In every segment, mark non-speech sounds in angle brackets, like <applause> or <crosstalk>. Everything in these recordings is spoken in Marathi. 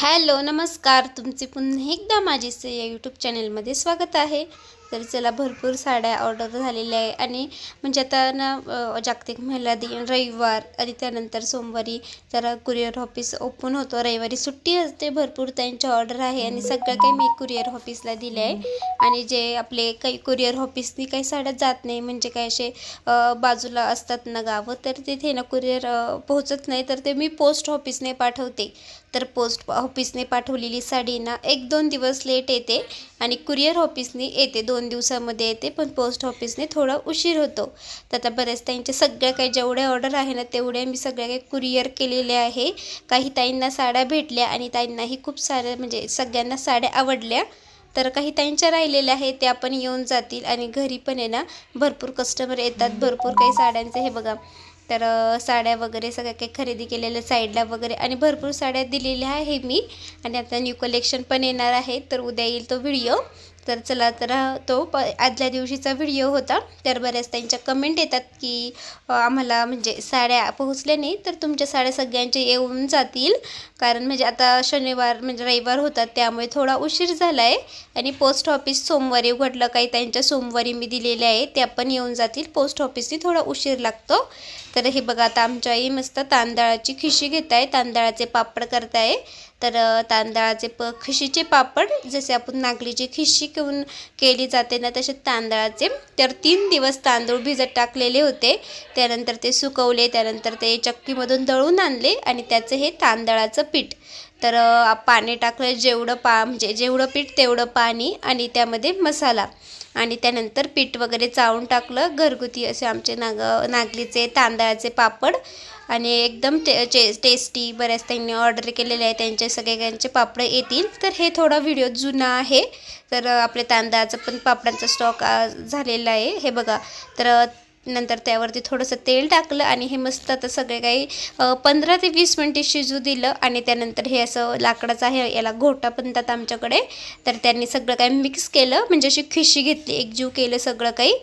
हॅलो नमस्कार. तुमचे पुन्हा एकदा माझी से या यूट्यूब चॅनलमध्ये स्वागत आहे. तर चला भरपूर साड्या ऑर्डर झालेल्या आहे. आणि म्हणजे आता ना जागतिक महिला दिन रविवार आणि त्यानंतर सोमवारी जरा कुरिअर ऑफिस ओपन होतो. रविवारी सुट्टी असते भरपूर त्यांची ऑर्डर आहे. आणि सगळं काही मी कुरिअर ऑफिसला दिलं आहे आणि जे आपले काही कुरिअर ऑफिसनी काही साड्या जात नाही म्हणजे काय असे बाजूला असतात ना गावं तर तिथे ना कुरिअर पोहोचत नाही. तर ते मी पोस्ट ऑफिसने पाठवते. तर पोस्ट ऑफिसने पाठवलेली साडी ना एक दोन दिवस लेट येते आणि कुरिअर ऑफिसने येते दोन दोन दिवसामध्ये येते पण पोस्ट ऑफिसने थोडा उशीर होतो. तर आता बऱ्याच ताईंच्या सगळ्या काही जेवढ्या ऑर्डर आहे ना तेवढ्या मी सगळ्या काही कुरिअर केलेल्या आहे. काही ताईंना साड्या भेटल्या आणि ताईंनाही खूप साऱ्या म्हणजे सगळ्यांना साड्या आवडल्या. तर काही ताईंच्या राहिलेल्या आहेत त्या पण येऊन जातील आणि घरी पण आहे ना भरपूर कस्टमर येतात भरपूर काही साड्यांचं. हे बघा तर साड्या वगैरे सगळ्या काही खरेदी केलेल्या साईडला वगैरे आणि भरपूर साड्या दिलेल्या आहे मी. आणि आता न्यू कलेक्शन पण येणार आहे तर उद्या येईल तो व्हिडिओ तर चला तर तो प आदल्या दिवशीचा व्हिडिओ होता. तर बऱ्याच त्यांच्या कमेंट येतात की आम्हाला म्हणजे साड्या पोहोचल्या नाही तर तुमच्या साड्या सगळ्यांच्या येऊन जातील. कारण म्हणजे आता शनिवार म्हणजे रविवार होतात त्यामुळे थोडा उशीर झाला आहे आणि पोस्ट ऑफिस सोमवारी उघडलं काही त्यांच्या सोमवारी मी दिलेल्या आहे त्या पण येऊन जातील. पोस्ट ऑफिसनी थोडा उशीर लागतो. तर हे बघा आता आमच्या आई मस्त तांदळाची खिशी घेत आहे तांदळाचे पापड करताय. तर तांदळाचे प खिशीचे पापड जसे आपण नागलीची खिशी घेऊन केली जाते ना तसे तांदळाचे. तर तीन दिवस तांदूळ भिजत टाकलेले होते. त्यानंतर ते सुकवले त्यानंतर ते चक्कीमधून दळून आणले आणि त्याचं हे तांदळाचं पीठ. तर पाणी टाकलं जेवढं पा म्हणजे जेवढं पीठ तेवढं पाणी आणि त्यामध्ये मसाला. आणि त्यानंतर पीठ वगैरे चाळून टाकलं घरगुती असे आमचे नाग नागलीचे तांदळाचे पापड. आणि एकदम टे चे टेस्टी बऱ्याच त्यांनी ऑर्डर केलेले आहे त्यांचे सगळ्यांचे पापड येतील. तर हे थोडा व्हिडिओ जुना आहे. तर आपल्या तांदळाचं पण पापडांचा स्टॉक झालेला आहे. हे बघा. तर नंतर त्यावरती थोडंसं तेल टाकलं आणि हे मस्त आता सगळे काही पंधरा ते वीस मिनटे शिजू दिलं आणि त्यानंतर हे असं लाकडाचं आहे याला घोटा म्हणतात आमच्याकडे. तर त्यांनी सगळं काही मिक्स केलं म्हणजे अशी खिशी घेतली एकजीव केलं सगळं काही.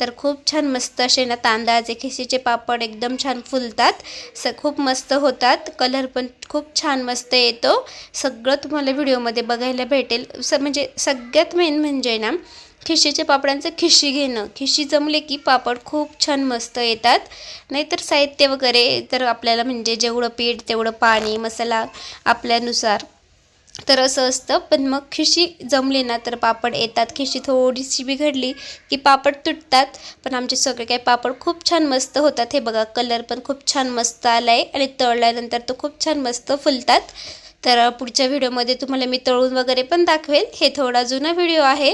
तर खूप छान मस्त असे ना तांदळाचे खिशीचे पापड एकदम छान फुलतात. स खूप मस्त होतात. कलर पण खूप छान मस्त येतो. सगळं तुम्हाला व्हिडिओमध्ये बघायला भेटेल. स म्हणजे सगळ्यात मेन म्हणजे ना खिशीच्या पापडांचं खिशी घेणं. खिशी जमले की पापड खूप छान मस्त येतात. नाहीतर साहित्य वगैरे तर आपल्याला म्हणजे जेवढं पीठ तेवढं पाणी मसाला आपल्यानुसार तर असं असतं. पण मग खिशी जमली ना तर पापड येतात. खिशी थोडीशी बिघडली की पापड तुटतात. पण आमचे सगळे काही पापड खूप छान मस्त होतात. हे बघा कलर पण खूप छान मस्त आला आहे आणि तळल्यानंतर तो खूप छान मस्त फुलतात. तर पुढच्या व्हिडिओमध्ये तुम्हाला मी तळून वगैरे पण दाखवेल हे थोडा जुना व्हिडिओ आहे.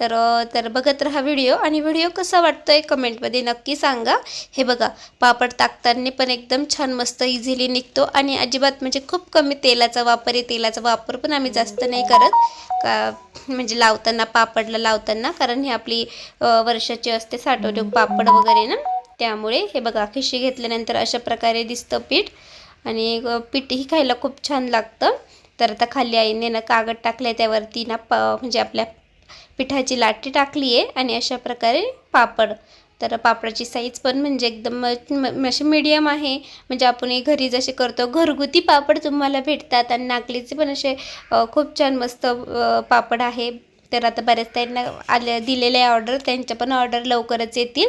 तर तर बघत राहा व्हिडिओ. आणि व्हिडिओ कसा वाटतोय कमेंटमध्ये नक्की सांगा. हे बघा पापड ताकताना पण एकदम छान मस्त इझिली निघतो. आणि अजिबात म्हणजे खूप कमी तेलाचा वापर आहे. तेलाचा वापर पण आम्ही जास्त नाही करत. का म्हणजे लावताना पापडला लावताना. कारण ही आपली वर्षाची असते साठवणूक पापड वगैरे ना. त्यामुळे हे बघा खिशी घेतल्यानंतर अशा प्रकारे दिसतं पीठ. आणि अ, पीठही खायला खूप छान लागतं. तर आता खाली आईने ना कागद टाकले त्यावरती ना प म्हणजे आपल्या पिठाची लाटी टाकली आहे आणि अशा प्रकारे पापड. तर पापडाची साईज पण म्हणजे एकदम म- अशी मीडियम आहे. म्हणजे आपण हे घरी जसे करतो घरगुती पापड तुम्हाला भेटतात आणि नागलीचे पण असे खूप छान मस्त पापड आहे. तर आता बऱ्याच त्यांना आल्या दिलेल्या ऑर्डर त्यांच्या पण ऑर्डर लवकरच येतील.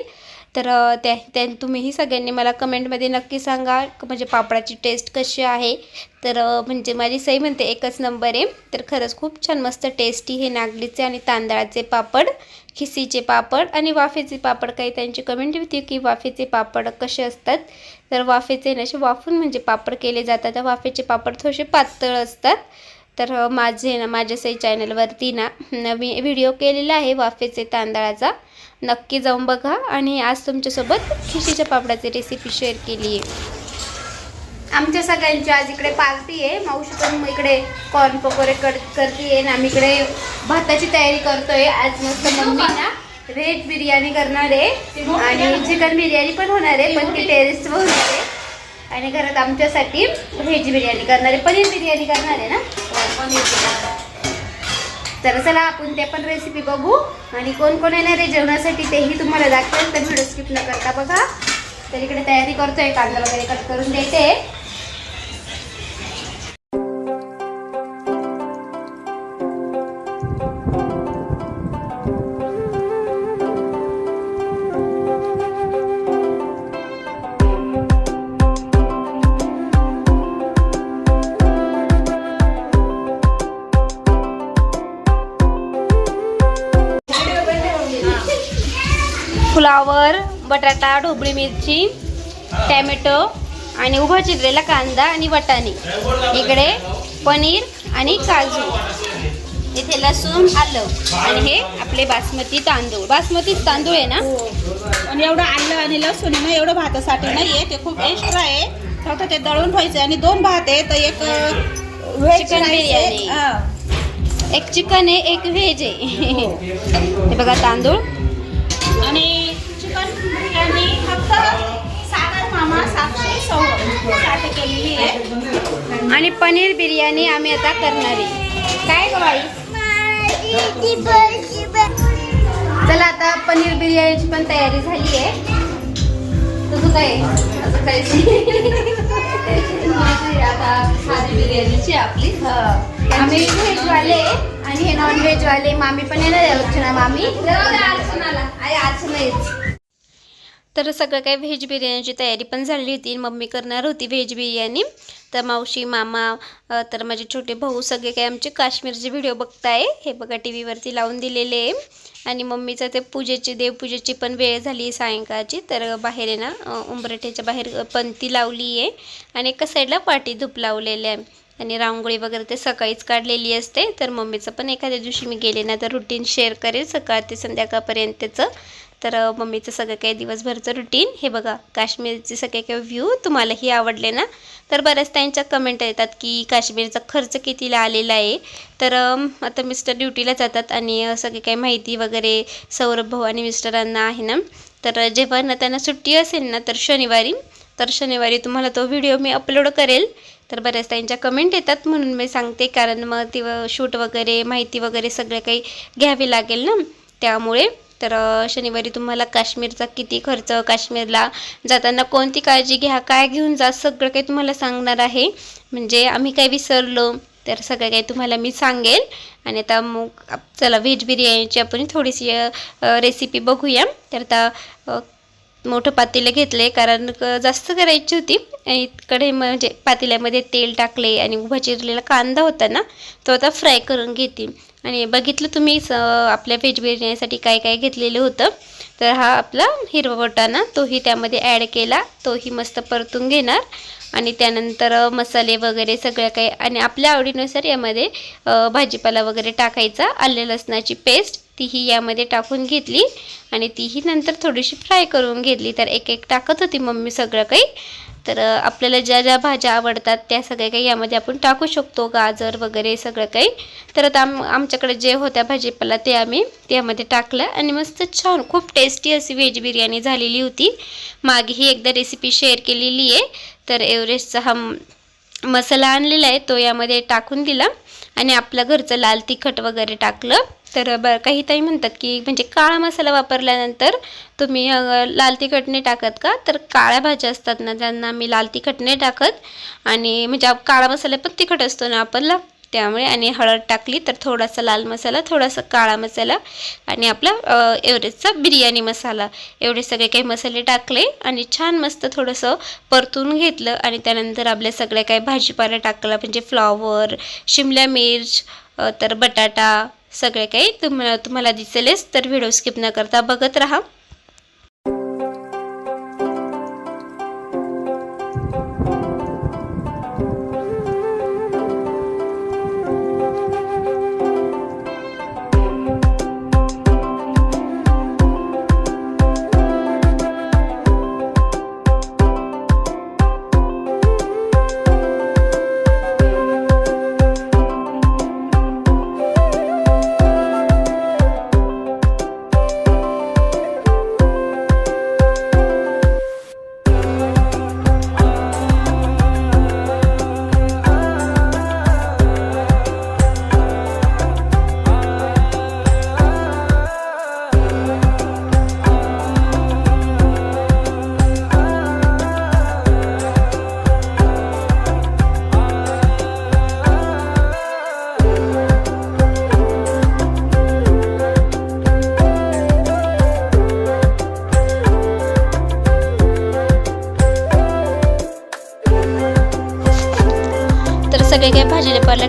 तर त्या त्या तुम्हीही सगळ्यांनी मला कमेंटमध्ये नक्की सांगा म्हणजे पापडाची टेस्ट कशी आहे. तर म्हणजे माझी सई म्हणते एकच नंबर आहे. तर खरंच खूप छान मस्त टेस्टी हे नागलीचे आणि तांदळाचे पापड खिसीचे पापड आणि वाफेचे पापड. काही त्यांची कमेंट होती की वाफेचे पापड कसे असतात? तर वाफेचे ना असे वाफून म्हणजे पापड केले जातात. त्या वाफेचे पापड थोडेसे पातळ असतात. तर माझे ना माझ्या सई चॅनलवरती ना नवीन व्हिडिओ केलेला आहे वाफेचे तांदळाचा. नक्की जाऊन बघा आणि आज तुमच्यासोबत खिशीच्या पापडाची रेसिपी शेअर केली आहे. आमच्या सगळ्यांची आज इकडे पार्टी आहे. मावशी पण मग इकडे कॉर्न पकोडे कर करते आणि आम्ही इकडे भाताची तयारी करतोय. आज मस्त मम्मी ना व्हेज बिर्याणी करणार आहे. आणि चिकन बिर्याणी पण होणार आहे पण ती टेरेसवर होणार आहे. आणि घरात आमच्यासाठी व्हेज बिर्याणी करणार आहे. पनीर बिर्याणी करणार आहे ना? तर चला आपण ते पण रेसिपी बघू. आणि कोण कोण येणार आहे जेवणासाठी तेही तुम्हाला दाखवेल तर व्हिडिओ स्किप न करता बघा. तर इकडे तयारी करतोय. कांदा वगैरे कट करून देते. फ्लावर बटाटा ढोबळी मिरची टॅमॅटो आणि उभा चिरलेला कांदा आणि वाटाणे. इकडे पनीर आणि काजू. इथे लसूण आलं आणि हे आपले बासमती तांदूळ. बासमती तांदूळ आहे ना? आणि एवढं आलं आणि लसूण आहे ना एवढं भातासाठी नाही आहे ते खूप एक्स्ट्रा आहे. फक्त ते दळून ठेवायचे आणि दोन भात आहे तर एक चिकन बिर्याणी. एक चिकन आहे एक व्हेज आहे. हे बघा तांदूळ. आणि सागर मामा सातशे सव्वा केलेली आहे आणि पनीर बिर्याणी आम्ही आता करणार आहे. काय ग बाई? चला आता पनीर बिर्याणीची पण तयारी झाली आहे. तुझं काय असं काहीच आता साधी बिर्याणीची आपली. आम्ही व्हेज वाले आणि हे नॉन व्हेज वाले. मामी पण येणार आहे अर्चना मामी. अर्चनाला. तर सगळं काही व्हेज बिर्याणीची तयारी पण झाली होती. मम्मी करणार होती व्हेज बिर्याणी. तर मावशी मामा तर माझे छोटे भाऊ सगळे काही आमचे काश्मीरचे व्हिडिओ बघताय. हे बघा टी व्हीवरती लावून दिलेले आहे. आणि मम्मीचं ते पूजेची देवपूजेची पण वेळ झाली सायंकाळची. तर बाहेर आहे ना उंबरठ्याच्या बाहेर पंती लावली आहे. आणि एका साईडला पाटी धूप लावलेले आहे. आणि रांगोळी वगैरे ते सकाळीच काढलेली असते. तर मम्मीचं पण एखाद्या दिवशी मी गेले ना तर रुटीन शेअर करेल सकाळ ते संध्याकाळपर्यंतचं. तर मम्मीचं सगळं काही दिवसभरचं रुटीन हे बघा काश्मीरचे सगळे काही व्ह्यू तुम्हालाही आवडले ना? तर बऱ्याच त्यांच्या कमेंट येतात की काश्मीरचा खर्च कितीला आलेला आहे? तर आता मिस्टर ड्युटीला जातात आणि सगळे काही माहिती वगैरे सौरभ भाऊ आणि मिस्टरांना आहे ना? तर जेव्हा ना त्यांना सुट्टी असेल ना तर शनिवारी तर शनिवारी तुम्हाला तो व्हिडिओ मी अपलोड करेल. तर बऱ्याच त्यांच्या कमेंट येतात म्हणून मी सांगते. कारण मग ती शूट वगैरे माहिती वगैरे सगळं काही घ्यावी लागेल ना? त्यामुळे तर शनिवारी तुम्हाला काश्मीरचा किती खर्च काश्मीरला जाताना कोणती काळजी घ्या काय घेऊन जा सगळं काही तुम्हाला सांगणार आहे. म्हणजे आम्ही काय विसरलो तर सगळं काही तुम्हाला मी सांगेल. आणि आता मग चला व्हेज बिर्याणीची आपण थोडीशी रेसिपी बघूया. तर आता मोठं पातेलं घेतले कारण जास्त करायची होती. आणि इकडे म्हणजे पातेल्यामध्ये तेल टाकले आणि उभा चिरलेला कांदा होता ना तो आता फ्राय करून घेते. आणि बघितलं तुम्ही आपल्या व्हेज बिर्याणीसाठी काय काय घेतलेलं होतं. तर हा आपला हिरवा वटाणा तोही त्यामध्ये ॲड केला. तोही मस्त परतून घेणार. आणि त्यानंतर मसाले वगैरे सगळं काही आणि आपल्या आवडीनुसार यामध्ये भाजीपाला वगैरे टाकायचा. आले लसणाची पेस्ट तीही यामध्ये टाकून घेतली. आणि तीही नंतर थोडीशी फ्राय करून घेतली. तर एक एक टाकत होती मम्मी सगळं काही. तर आपल्याला ज्या ज्या भाज्या आवडतात त्या सगळ्या काही यामध्ये आपण टाकू शकतो. गाजर वगैरे सगळं काही. तर आता आम आमच्याकडे जे होत्या भाजीपाला ते आम्ही त्यामध्ये टाकलं आणि मस्त छान खूप टेस्टी अशी व्हेज बिर्याणी झालेली होती. मागेही एकदा रेसिपी शेअर केलेली आहे. तर एव्हरेस्टचा हा मसाला आणलेला आहे. तो यामध्ये टाकून दिला आणि आपलं घरचं लाल तिखट वगैरे टाकलं. तर ब काही ताई म्हणतात की म्हणजे काळा मसाला वापरल्यानंतर तुम्ही लाल तिखट नाही टाकत का? तर काळ्या भाज्या असतात ना त्यांना मी लाल तिखट नाही टाकत. आणि म्हणजे काळा मसाला पण तिखट असतो ना आपला. त्यामुळे आणि हळद टाकली तर थोडासा लाल मसाला थोडासा काळा मसाला आणि आपला अ, बिर्याणी मसाला. एवढे सगळे काही मसाले टाकले आणि छान मस्त थोडंसं परतून घेतलं आणि त्यानंतर आपल्या सगळ्या काही भाजीपाला टाकला म्हणजे फ्लॉवर शिमला मिर्च तर बटाटा सगळे काही तुम्हाला तुम्हाला दिसेलच तर व्हिडिओ स्किप न करता बघत राहा.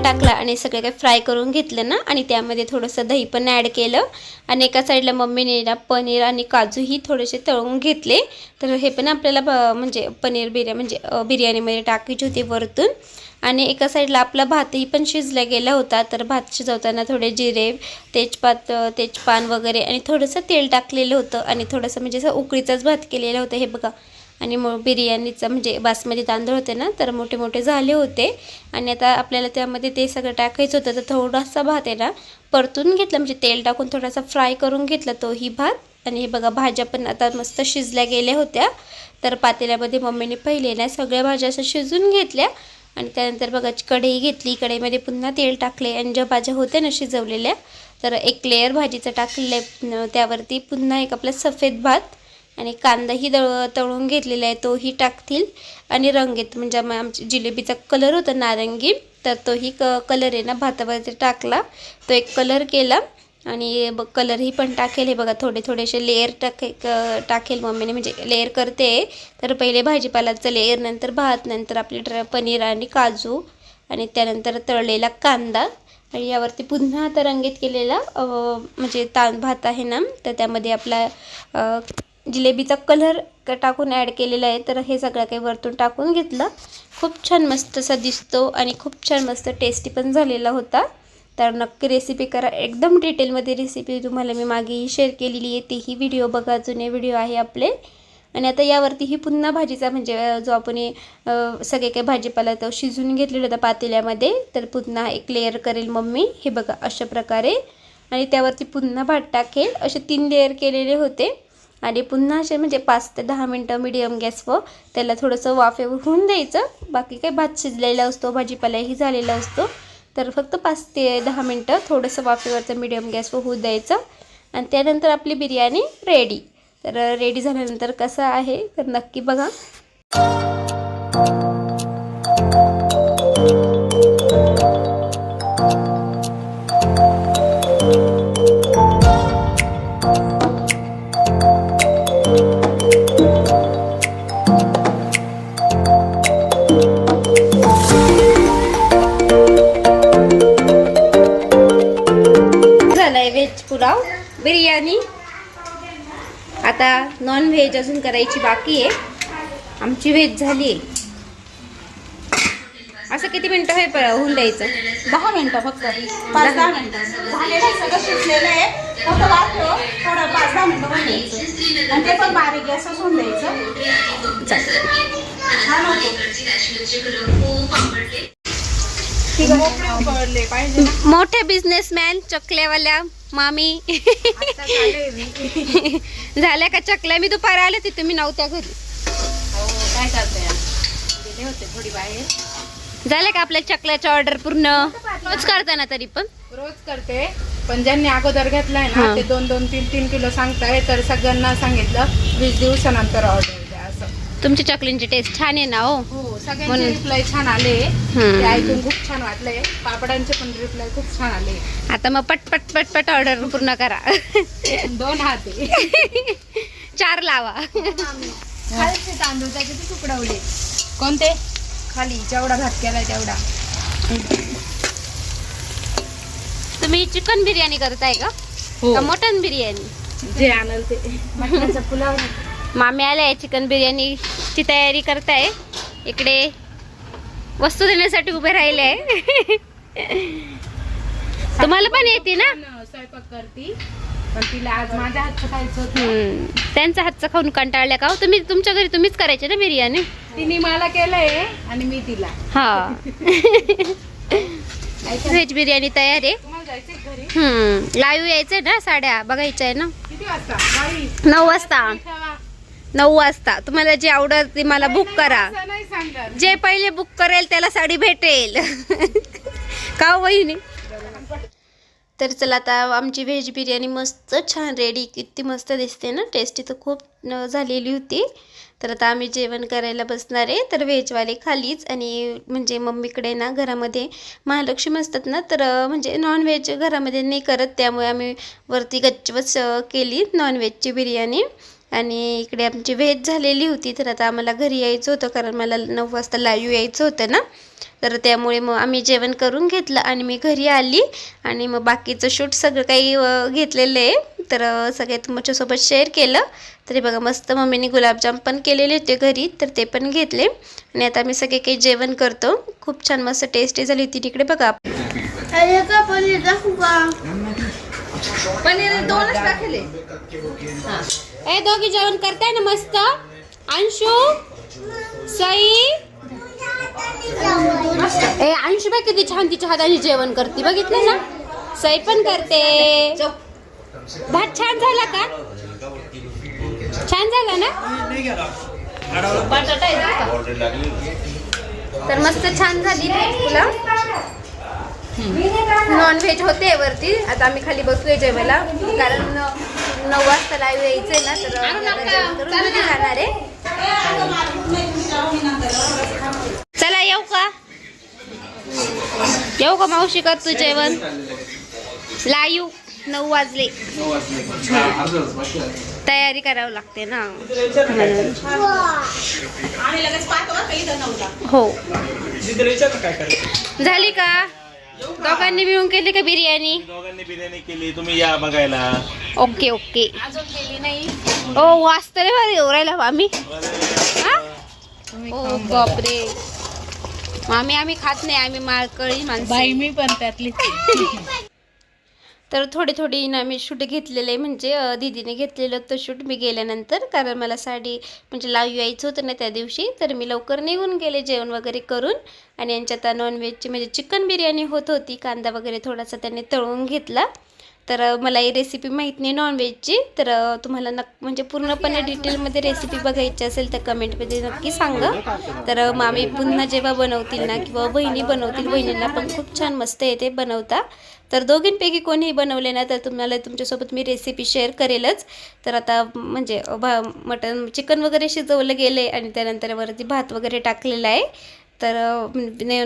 टाकला आणि सगळे काही फ्राय करून घेतलं ना आणि त्यामध्ये थोडंसं दही पण ॲड केलं. आणि एका साईडला मम्मीने ना पनीर आणि काजूही थोडेसे तळून घेतले. तर हे पण आपल्याला ब- म्हणजे पनीर बिर्या म्हणजे बिर्याणीमध्ये टाकायची होती वरतून. आणि एका साईडला आपला भातही पण शिजला गेला होता. तर भात शिजवताना थोडे जिरे तेजपात तेजपान वगैरे आणि थोडंसं तेल टाकलेलं होतं. आणि थोडंसं म्हणजे असं उकळीचाच भात केलेला होता. हे बघा आणि मग बिर्याणीचं म्हणजे बासमती तांदूळ होते ना तर मोठे मोठे झाले होते. आणि आता आपल्याला त्यामध्ये ते सगळं टाकायचं होतं तर थोडासा भात आहे ना परतून घेतला. म्हणजे तेल टाकून थोडासा फ्राय करून घेतला तोही भात. आणि हे बघा भाज्या पण आता मस्त शिजल्या गेल्या होत्या. तर पातेल्यामध्ये मम्मीने पहिले ना सगळ्या भाज्या अशा शिजून घेतल्या. आणि त्यानंतर बघा कढई घेतली. कढईमध्ये पुन्हा तेल टाकले. आणि ज्या भाज्या होत्या ना शिजवलेल्या तर एक लेअर भाजीचं टाकलेलं आहे. त्यावरती पुन्हा एक आपला सफेद भात. आणि कांदाही दळ तळून घेतलेला आहे तोही टाकतील. आणि रंगीत म्हणजे मग आमची जिलेबीचा कलर होता नारंगी तर तोही क कलर आहे ना भातावरती टाकला. तो एक कलर केला आणि ब कलरही पण टाकेल. हे बघा थोडे थोडेसे लेअर टाके क- टाकेल मम्मीने म्हणजे लेअर करते. तर पहिले भाजीपालाचं लेअर नंतर भात नंतर आपले ड्र पनीर आणि काजू आणि त्यानंतर तळलेला कांदा. आणि यावरती पुन्हा आता रंगीत केलेला म्हणजे तां भात आहे ना तर त्यामध्ये आपला जिलेबीचा कलर क टाकून ॲड केलेला आहे. तर हे सगळं काही वरतून टाकून घेतलं. खूप छान मस्त असा दिसतो आणि खूप छान मस्त टेस्टी पण झालेला होता. तर नक्की रेसिपी करा. एकदम डिटेलमध्ये रेसिपी तुम्हाला मी मागेही शेअर केलेली आहे. तेही व्हिडिओ बघा. जुने व्हिडिओ आहे आपले. आणि आता यावरती ही पुन्हा भाजीचा म्हणजे जो आपण हे, सगळे काही भाजीपाला तो शिजून घेतलेला होता पातेल्यामध्ये. तर पुन्हा एक लेअर करेल मम्मी. हे बघा अशा प्रकारे. आणि त्यावरती पुन्हा भात टाकेल. असे तीन लेअर केलेले होते. आणि पुन्हा असे म्हणजे पाच ते दहा मिनटं मिडियम गॅसवर त्याला थोडंसं वाफेवर होऊन द्यायचं. बाकी काही भात शिजलेला असतो भाजीपालाही झालेला असतो. तर फक्त पाच ते दहा मिनटं थोडंसं वाफेवरचं मिडियम गॅसवर होऊ द्यायचं. आणि त्यानंतर आपली बिर्याणी रेडी तर रेडी झाल्यानंतर कसं आहे? तर नक्की बघा. झालाय व्हेज पुलाव बिर्याणी. आता नॉन व्हेज अजून करायची बाकी आहे. आमची व्हेज झाली आहे. असं किती मिनटं हे होऊन द्यायचं? दहा मिनिटं फक्त. पाच दहा मिनिटं. झालेलं आहे सगळं शिजलेलं आहे. फक्त वाटलं थोडं पाच दहा मिनिटं होऊन द्यायचं. आणि ते पण बारीक गॅसच होऊन द्यायचं. चालेल. छान होते. पाहिजे मोठे बिझनेसमॅन चकल्यावाल्या मामी. झाल्या का चकल्या? मी दुपारी आले होते तुम्ही नव्हत्या घरी. काय करते गेले होते थोडी बाहेर. झाल्या का आपल्या चकल्याच्या ऑर्डर पूर्ण? रोज करताना तरी पण. रोज करते पण ज्यांनी अगोदर घेतलाय ना हा. ते दोन दोन तीन तीन किलो सांगताय तर सगळ्यांना सांगितलं वीस दिवसानंतर ऑर्डर तुमची चकलींची टेस्ट छान आहे ना हो? हो सगळ्यांचे. रिप्लाय छान आले. ते ऐकून खूप छान वाटले पापडांचे पण रिप्लाय खूप छान आले. आता मग पट पट पट पट ऑर्डर पूर्ण करा. दोन हात. चार लावा. खालचे तांदूळ त्याचे ते तुकडवले. कोणते? खाली जेवढा भात केलाय तेवढा. तुम्ही चिकन बिर्याणी करताय का? हो. मटन बिर्याणी? जे आणल ते. मटणाचा पुलाव मामी आले चिकन बिर्याणीची तयारी करताय. इकडे वस्तू देण्यासाठी उभे राहिले आहे. <laughs> तुम्हाला पण येते ना? स्वयंपाक करती. पण तिला आज माझ्या हातचं खायचं. त्यांचा हातचा खाऊन कंटाळल्या का हो? तुम्ही तुमच्या घरी तुम्हीच करायचे ना बिर्याणी? तिने मला केलंय आणि मी तिला. हा. <laughs> <laughs> व्हेज बिर्याणी तयार आहे. हम्म. लाईव्ह यायचंय ना साड्या बघायच्या आहे ना. किती वाजता? नऊ वाजता. नऊ वाजता. तुम्हाला जे आवडत ते मला बुक करा. जे पहिले बुक करेल त्याला साडी भेटेल. <laughs> का हो वहिनी तर चला आता आमची व्हेज बिर्याणी मस्त छान रेडी किती मस्त दिसते ना. टेस्टी तर खूप झालेली होती. तर आता आम्ही जेवण करायला बसणार आहे. तर व्हेजवाले खालीच आणि म्हणजे मम्मीकडे ना घरामध्ये महालक्ष्मी असतात ना तर म्हणजे नॉनव्हेज घरामध्ये नाही करत. त्यामुळे आम्ही वरती गच्चवच केली नॉनव्हेजची बिर्याणी. आणि इकडे आमची व्हेज झालेली होती तर आता आम्हाला घरी यायचं होतं कारण मला नऊ वाजता लाईव्ह यायचं होतं ना. तर त्यामुळे मग आम्ही जेवण करून घेतलं आणि मी घरी आली आणि मग बाकीचं शूट सगळं काही घेतलेलं आहे. तर अ, सगळे तुमच्यासोबत शेअर केलं. तरी बघा मस्त मम्मीने गुलाबजाम पण केलेले होते घरी तर ते पण घेतले. आणि आता आम्ही सगळे काही जेवण करतो. खूप छान मस्त टेस्टी झाली होती तिकडे बघा. पनीर दोनच टाकले. ए दोघी जेवण करताय ना मस्त? अंशू? सई? ए अंशू बाई किती छान तिच्या हाताने जेवण करते. बघितलं ना? सई पण करते. भात छान झाला का? छान झाला ना? तर मस्त छान झाली पुलाव. नॉन व्हेज होते वरती. आता आम्ही खाली बसलोय जेवायला. कारण न- नऊ वाजता लाईव्ह यायचंय ना तर जाणार आहे. चला येऊ का? येऊ का मावशी कर तू जेवण? लाईव्ह नऊ वाजले. तयारी करावं लागते ना. हो. झाली का? दोघांनी मिळून केली का बिर्याणी? दोघांनी बिर्याणी केली. तुम्ही या बघायला. Okay okay. अजून केली नाही ओ वाचत रे भारी ओरायला आम्ही हा? ओ बापरे. आम्ही आम्ही खात नाही आम्ही माळकळी माणसं. बाई मी पण त्यातली <laughs> तर थोडी थोडी ना मी शूट घेतलेले आहे. म्हणजे दिदीने दीदीने घेतलेलं होतं शूट मी गेल्यानंतर. कारण मला साडी म्हणजे लाव यायचं होतं ना त्या दिवशी. तर मी लवकर निघून गेले जेवण वगैरे करून. आणि यांच्यात नॉनव्हेजची म्हणजे चिकन बिर्याणी होत होती. कांदा वगैरे थोडासा त्यांनी तळून घेतला. तर मला ही रेसिपी माहीत नाही नॉनव्हेजची तर तुम्हाला नक म्हणजे पूर्णपणे डिटेलमध्ये रेसिपी बघायची असेल तर कमेंटमध्ये नक्की सांगा. तर मामी पुन्हा जेव्हा बनवतील ना किंवा बहिणी बनवतील बहिणींना पण खूप छान मस्त येते बनवता. तर दोघींपैकी कोणीही बनवले ना तर तुम्हाला तुमच्यासोबत मी रेसिपी शेअर करेलच. तर आता म्हणजे भा मटन चिकन वगैरे शिजवलं गेलं आहे आणि त्यानंतर वरती भात वगैरे टाकलेला आहे. तर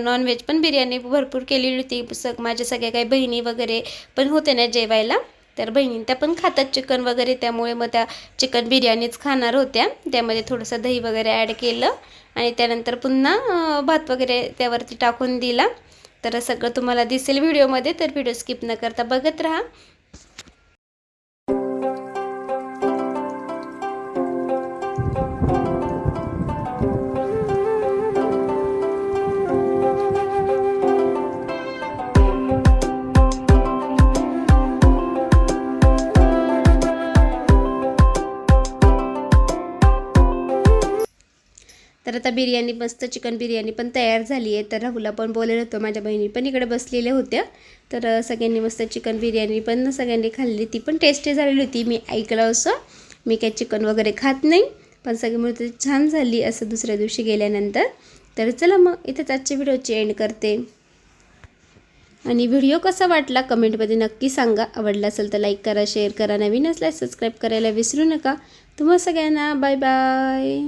नॉनव्हेज पण बिर्याणी भरपूर केलेली होती. सग माझ्या सगळ्या काही बहिणी वगैरे पण होते ना जेवायला. तर बहिणी त्या पण खातात चिकन वगैरे. त्यामुळे मग त्या चिकन बिर्याणीच खाणार होत्या. त्यामध्ये थोडंसं दही वगैरे ॲड केलं. आणि त्यानंतर पुन्हा भात वगैरे त्यावरती टाकून दिला. तर सगळं तुम्हाला दिसेल व्हिडिओमध्ये तर व्हिडिओ स्किप न करता बघत राहा. तर आता बिर्याणी मस्त चिकन बिर्याणी पण तयार झाली आहे. तर राहुला पण बोललेलं होतं माझ्या बहिणी पण इकडे बसलेल्या होत्या. तर सगळ्यांनी मस्त चिकन बिर्याणी पण सगळ्यांनी खाल्ली. ती पण टेस्टी झालेली होती. मी ऐकलं असं. मी काय चिकन वगैरे खात नाही पण सगळी म्हणते छान झाली असं दुसऱ्या दिवशी गेल्यानंतर. तर चला मग इथेच आजच्या व्हिडिओची एंड करते. आणि व्हिडिओ कसा वाटला कमेंटमध्ये नक्की सांगा. आवडला असेल तर लाईक करा शेअर करा. नवीन असल्यास सबस्क्राईब करायला विसरू नका. तुम्हा सगळ्यांना बाय बाय